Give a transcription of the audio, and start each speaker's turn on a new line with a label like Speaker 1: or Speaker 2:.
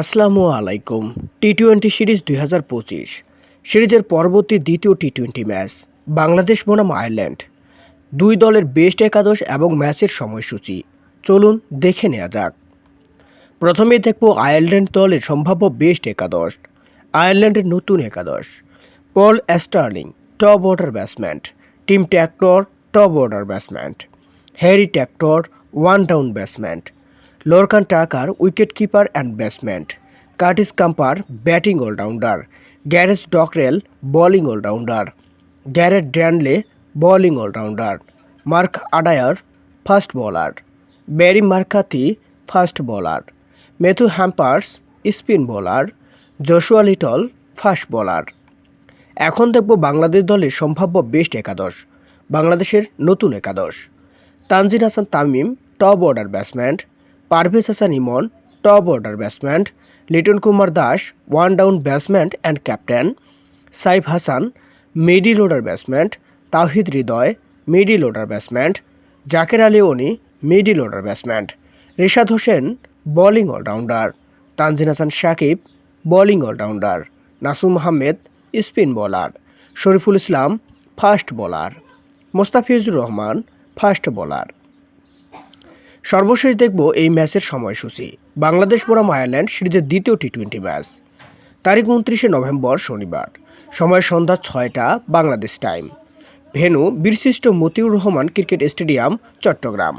Speaker 1: আসসালামু আলাইকুম T twenty series দুই হাজার পঁচিশ, সিরিজের পরবর্তী দ্বিতীয় টি টোয়েন্টি ম্যাচ, বাংলাদেশ বনাম আয়ারল্যান্ড। দুই দলের বেস্ট একাদশ এবং ম্যাচের সময়সূচি। চলুন দেখে নেওয়া যাক। প্রথমেই দেখব আয়ারল্যান্ড দলের সম্ভাব্য বেস্ট একাদশ, আয়ারল্যান্ডের নতুন একাদশ, Paul Stirling top order batsman, Tim Tector, top order batsman, Harry Tector, one down batsman Lorcan Tucker wicket keeper and batsman Curtis Campher batting allrounder George Dockrell bowling allrounder Gareth ড্যানলে bowling allrounder Mark Adair fast bowler Barry McCarthy fast bowler Matthew Humphreys spin bowler Joshua Little fast bowler এখন দেখব বাংলাদেশ দলের সম্ভাব্য best একাদশ, বাংলাদেশের নতুন একাদশ। Tanzid Hasan Tamim top order batsman Parvez Hasan Emon top order batsman Liton Kumar Das one down batsman and captain Saif Hasan middle order batsman Towhid Hridoy middle order batsman Jaker Ali Oni middle order batsman Rishad Hossain bowling allrounder Tanzim Hasan Sakib bowling allrounder Nasum Ahmed spin bowler Shoriful Islam fast bowler Mustafizur Rahman fast bowler সর্বশেষ দেখব এই ম্যাচের সময়সূচি। বাংলাদেশ বনাম Ireland সিরিজের দ্বিতীয় T twenty match. তারিখ উনত্রিশে নভেম্বর শনিবার। সময় সন্ধ্যা ছয়টা Bangladesh time venue Birshreshtha Motiur Rahman cricket stadium, Chattogram.